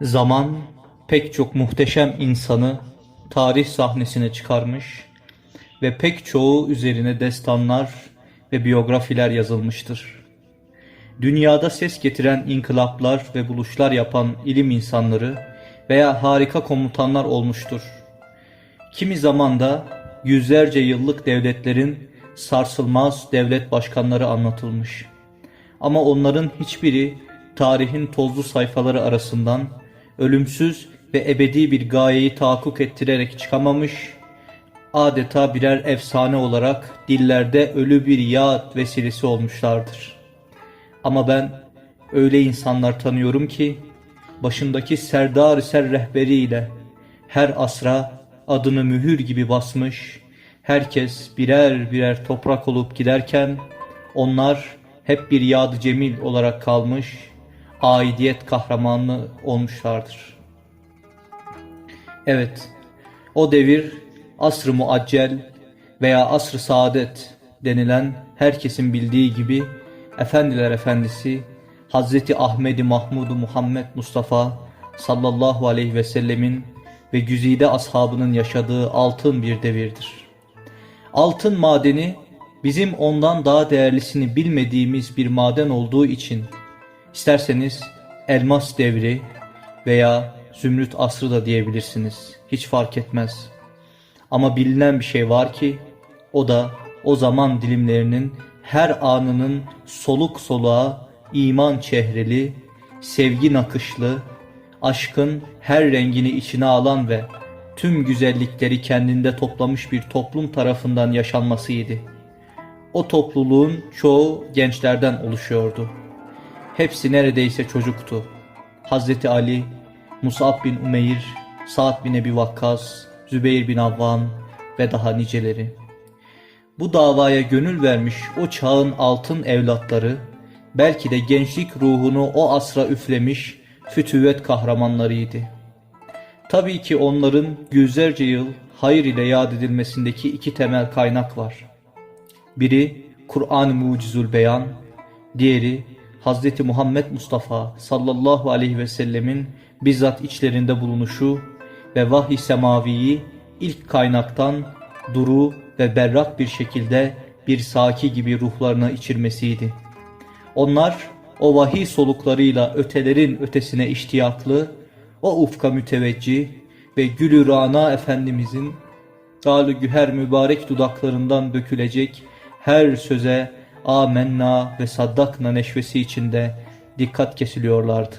Zaman pek çok muhteşem insanı tarih sahnesine çıkarmış ve pek çoğu üzerine destanlar ve biyografiler yazılmıştır. Dünyada ses getiren inkılaplar ve buluşlar yapan ilim insanları veya harika komutanlar olmuştur. Kimi zaman da yüzlerce yıllık devletlerin sarsılmaz devlet başkanları anlatılmış. Ama onların hiçbiri tarihin tozlu sayfaları arasından ölümsüz ve ebedi bir gayeyi tahakkuk ettirerek çıkamamış, adeta birer efsane olarak dillerde ölü bir yad vesilesi olmuşlardır. Ama ben öyle insanlar tanıyorum ki başındaki Serdar-ı Ser rehberiyle her asra adını mühür gibi basmış, herkes birer birer toprak olup giderken onlar hep bir yad cemil olarak kalmış, aidiyet kahramanı olmuşlardır. Evet, o devir asr-ı muaccel veya asr-ı saadet denilen herkesin bildiği gibi Efendiler Efendisi Hazreti Ahmedi Mahmudu Muhammed Mustafa sallallahu aleyhi ve sellemin ve güzide ashabının yaşadığı altın bir devirdir. Altın madeni bizim ondan daha değerlisini bilmediğimiz bir maden olduğu için isterseniz elmas devri veya zümrüt asrı da diyebilirsiniz. Hiç fark etmez. Ama bilinen bir şey var ki o da o zaman dilimlerinin her anının soluk soluğa iman çehreli, sevgi nakışlı, aşkın her rengini içine alan ve tüm güzellikleri kendinde toplamış bir toplum tarafından yaşanmasıydı. O topluluğun çoğu gençlerden oluşuyordu. Hepsi neredeyse çocuktu. Hazreti Ali, Musab bin Umeyr, Sa'd bin Ebi Vakkas, Zübeyir bin Avvam ve daha niceleri. Bu davaya gönül vermiş o çağın altın evlatları, belki de gençlik ruhunu o asra üflemiş fütüvet kahramanlarıydı. Tabii ki onların yüzlerce yıl hayır ile yad edilmesindeki iki temel kaynak var. Biri Kur'an-ı Mucizül Beyan, diğeri Hazreti Muhammed Mustafa sallallahu aleyhi ve sellemin bizzat içlerinde bulunuşu ve vahiy semaviyi ilk kaynaktan duru ve berrak bir şekilde bir saki gibi ruhlarına içirmesiydi. Onlar o vahiy soluklarıyla ötelerin ötesine iştiyaklı, o ufka müteveccih ve gülü rana Efendimizin galı güher mübarek dudaklarından dökülecek her söze amenna ve saddakna neşvesi içinde dikkat kesiliyorlardı.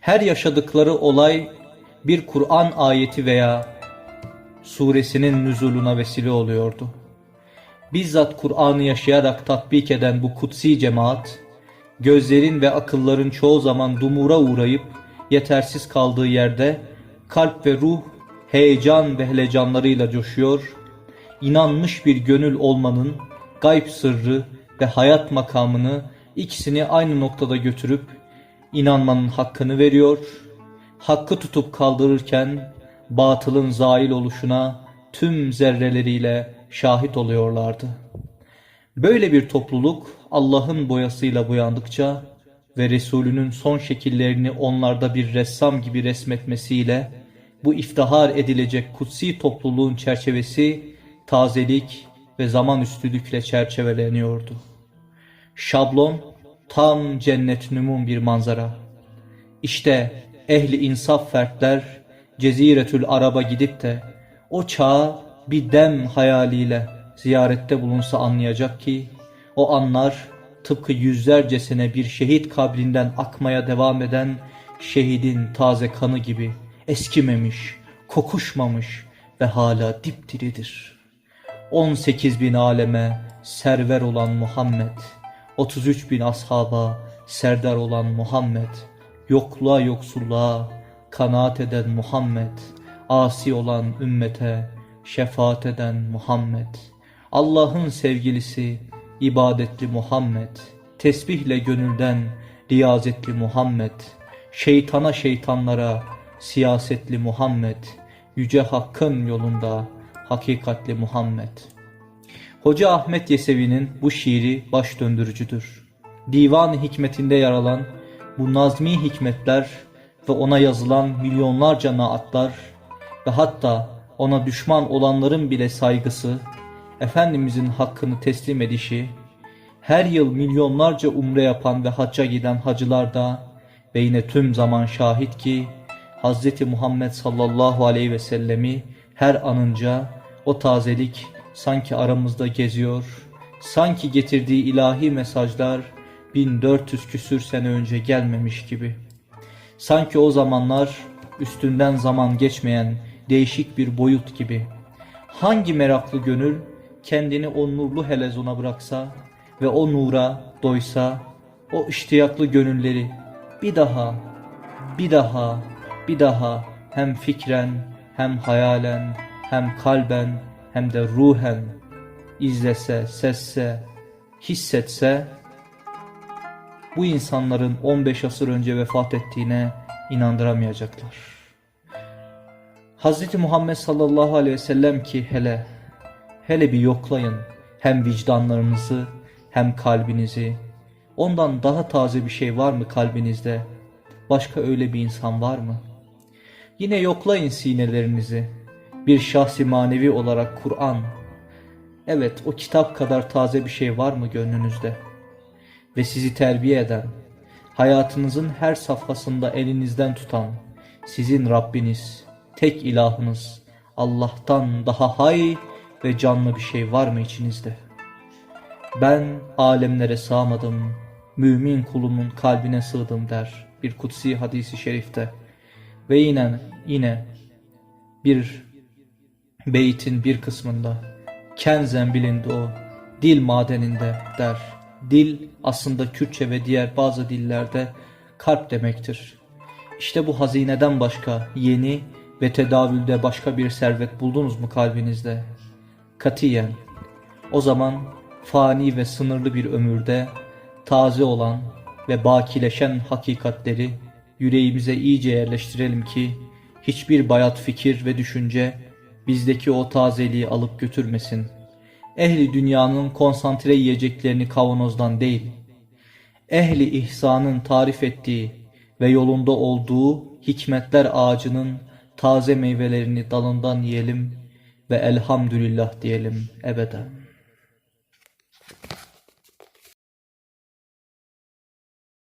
Her yaşadıkları olay bir Kur'an ayeti veya suresinin nüzuluna vesile oluyordu. Bizzat Kur'an'ı yaşayarak tatbik eden bu kutsi cemaat, gözlerin ve akılların çoğu zaman dumura uğrayıp yetersiz kaldığı yerde kalp ve ruh heyecan ve helecanlarıyla coşuyor, inanmış bir gönül olmanın gayb sırrı ve hayat makamını ikisini aynı noktada götürüp inanmanın hakkını veriyor, hakkı tutup kaldırırken batılın zail oluşuna tüm zerreleriyle şahit oluyorlardı. Böyle bir topluluk Allah'ın boyasıyla boyandıkça ve Resulünün son şekillerini onlarda bir ressam gibi resmetmesiyle bu iftihar edilecek kutsi topluluğun çerçevesi tazelik ve zaman üstülükle çerçeveleniyordu. Şablon tam cennet nümun bir manzara. İşte ehli insaf fertler Ceziretül Arab'a gidip de o çağa bir dem hayaliyle ziyarette bulunsa anlayacak ki o anlar tıpkı yüzlercesine bir şehit kabrinden akmaya devam eden şehidin taze kanı gibi eskimemiş, kokuşmamış ve hala dipdiridir. 18 bin aleme server olan Muhammed, 33 bin ashaba serdar olan Muhammed, yokluğa yoksulluğa kanaat eden Muhammed, asi olan ümmete şefaat eden Muhammed, Allah'ın sevgilisi, ibadetli Muhammed, tesbihle gönülden riyazetli Muhammed, şeytana şeytanlara siyasetli Muhammed, yüce hakkın yolunda hakikatli Muhammed. Hoca Ahmet Yesevi'nin bu şiiri baş döndürücüdür. Divan hikmetinde yer alan bu nazmi hikmetler ve ona yazılan milyonlarca naatlar ve hatta ona düşman olanların bile saygısı, Efendimizin hakkını teslim edişi, her yıl milyonlarca umre yapan ve hacca giden hacılar da ve yine tüm zaman şahit ki Hz. Muhammed sallallahu aleyhi ve sellemi her anınca o tazelik sanki aramızda geziyor, sanki getirdiği ilahi mesajlar 1400 küsür sene önce gelmemiş gibi. Sanki o zamanlar üstünden zaman geçmeyen değişik bir boyut gibi. Hangi meraklı gönül kendini o nurlu helezona bıraksa ve o nura doysa, o iştiyaklı gönülleri bir daha, bir daha, bir daha hem fikren, hem hayalen, hem kalben, hem de ruhen izlese, sesse, hissetse, bu insanların 15 asır önce vefat ettiğine inandıramayacaklar. Hz. Muhammed sallallahu aleyhi ve sellem ki hele, hele bir yoklayın hem vicdanlarınızı hem kalbinizi. Ondan daha taze bir şey var mı kalbinizde? Başka öyle bir insan var mı? Yine yoklayın sinelerinizi. Bir şahsi manevi olarak Kur'an. Evet o kitap kadar taze bir şey var mı gönlünüzde? Ve sizi terbiye eden, hayatınızın her safhasında elinizden tutan, sizin Rabbiniz, tek ilahınız, Allah'tan daha hay ve canlı bir şey var mı içinizde? Ben alemlere sığamadım, mümin kulumun kalbine sığdım der bir kutsi hadisi şerifte. Ve yine yine bir beytin bir kısmında kenzen bilindi o dil madeninde der. Dil aslında Kürtçe ve diğer bazı dillerde kalp demektir. İşte bu hazineden başka yeni ve tedavülde başka bir servet buldunuz mu kalbinizde? Katiyen. O zaman fani ve sınırlı bir ömürde taze olan ve bakileşen hakikatleri yüreğimize iyice yerleştirelim ki hiçbir bayat fikir ve düşünce bizdeki o tazeliği alıp götürmesin. Ehli dünyanın konsantre yiyeceklerini kavanozdan değil, ehli ihsanın tarif ettiği ve yolunda olduğu hikmetler ağacının taze meyvelerini dalından yiyelim ve elhamdülillah diyelim ebeden.